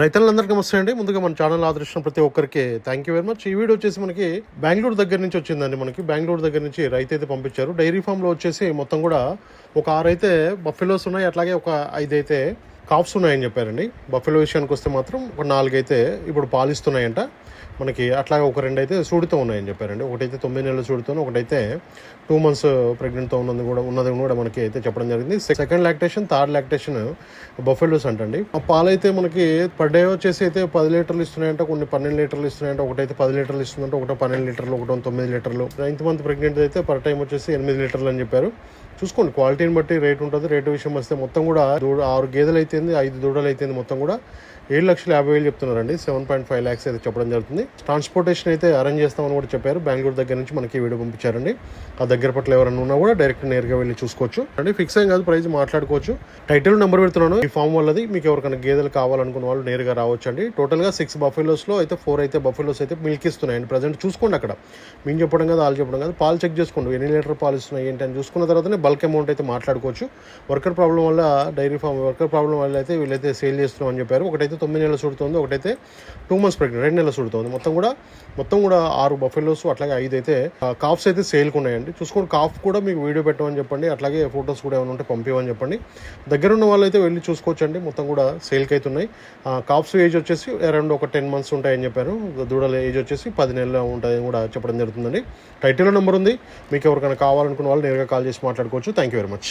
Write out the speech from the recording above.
రైతులందరికీ నమస్తే అండి. ముందుగా మన ఛానల్ ఆదరించిన ప్రతి ఒక్కరికి థ్యాంక్ యూ వెరీ మచ్ ఈ వీడియో వచ్చేసి మనకి బెంగళూరు దగ్గర నుంచి వచ్చిందండి మనకి. బెంగళూరు దగ్గర నుంచి రైతు అయితే పంపించారు. డైరీ ఫామ్లో వచ్చేసి మొత్తం కూడా ఒక ఆరు అయితే బఫెలోస్ ఉన్నాయి. అట్లాగే ఒక ఐదు అయితే కాప్స్ ఉన్నాయని చెప్పారండి. బఫెలో విషయానికి వస్తే మాత్రం ఒక నాలుగైతే ఇప్పుడు పాలిస్తున్నాయంట. మనకి అట్లాగే ఒక రెండు అయితే చూడుతూ ఉన్నాయని చెప్పారండి. ఒకటైతే తొమ్మిది నెలలు చూడుతూ ఒకటైతే టూ మంత్స్ ప్రెగ్నెంట్తో ఉన్నది కూడా ఉన్నది కూడా మనకి అయితే చెప్పడం జరిగింది. Second lactation third lactation buffaloes అంటండి. ఆ పాలైతే మనకి పర్ డే వచ్చేసి అయితే పది లీటర్లు ఇస్తున్నాయంట కొన్ని పన్నెండు లీటర్లు ఇస్తున్నాయంట ఒకటైతే పది లీటర్లు ఇస్తుందంటే ఒకటో పన్నెండు లీటర్లు ఒకటో తొమ్మిది లీటర్లు. నైన్త్ మంత్ ప్రెగ్నెంట్ అయితే పర్ టైం వచ్చేసి ఎనిమిది లీటర్లు అని చెప్పారు. చూసుకోండి క్వాలిటీని బట్టి రేట్ ఉంటుంది. రేటు విషయం వస్తే మొత్తం కూడా ఆరు గేదెలు అయితేంది ఐదు దూడలు అయితేంది మొత్తం కూడా ఏడు లక్షల యాభై వేలు చెప్తున్నారండి. సెవెన్ పాయింట్ ఫైవ్ ల్యాక్స్ అయితే చెప్పడం జరుగుతుంది. ట్రాన్స్పోర్టేషన్ అయితే అరేంజ్ చేస్తామని కూడా చెప్పారు. బెంగళూరు దగ్గర నుంచి మనకి వీడియో పంపించారండి. ఆ దగ్గర పట్ల ఎవరైనా ఉన్నా కూడా డైరెక్ట్ నేరుగా వెళ్ళి చూసుకోవచ్చు. అంటే ఫిక్స్ అయ్యి కాదు ప్రైస్ మాట్లాడుకోవచ్చు. టైటిల్ నెంబర్ పెడుతున్నాను. ఈ ఫామ్ వల్లది మీకు ఎవరికైనా గేదెలు కావాలనుకున్న వాళ్ళు నేరుగా రావచ్చు అండి టోటల్గా సిక్స్ బఫెలోస్లో అయితే ఫోర్ అయితే బఫెలోస్ అయితే మిల్క్ ఇస్తున్నాయండి. ప్రజెంట్ చూసుకోండి అక్కడ. మేము చెప్పడం కదా వాళ్ళు చెప్పడం కదా. పాలు చెక్ చేసుకోండి. ఎన్ని లీటర్ పాలు ఇస్తున్నాయి ఏంటి అని చూసుకున్న తర్వాతనే బల్క్ అమౌంట్ అయితే మాట్లాడుకోవచ్చు. వర్కర్ ప్రాబ్లం వల్ల డైరీ ఫామ్ వర్కర్ ప్రాబ్లం వాళ్ళు అయితే వీళ్ళైతే సేల్ చేస్తున్నాం అని చెప్పారు. ఒకటైతే తొమ్మిది నెలలు చూడుతుంది ఒకటైతే టూ మంత్స్ ప్రెగ్నెంట్ రెండు నెలలు చూడుతుంది మొత్తం కూడా మొత్తం కూడా ఆరు బఫెలోస్ అట్లాగే ఐదు అయితే కాఫ్స్ అయితే సేల్కి ఉన్నాయండి. చూసుకోండి కాఫ్ కూడా మీకు వీడియో పెట్టమని చెప్పండి అట్లాగే ఫొటోస్ కూడా ఏమైనా ఉంటే పంపించమని చెప్పండి. దగ్గర ఉన్న వాళ్ళు అయితే వెళ్ళి చూసుకోవచ్చండి మొత్తం కూడా సేల్కి అయితే ఉన్నాయి. కాఫ్స్ ఏజ్ వచ్చేసి అరౌండ్ ఒక టెన్ మంత్స్ ఉంటాయని చెప్పారు. దూడల ఏజ్ వచ్చేసి పది నెలలు ఉంటాయని కూడా చెప్పడం జరుగుతుందండి. టైటిల్ నెంబర్ ఉంది. మీకు ఎవరికైనా కావాలనుకున్న వాళ్ళు నేరుగా కాల్ చేసి మాట్లాడుకోవచ్చు. Thank you very much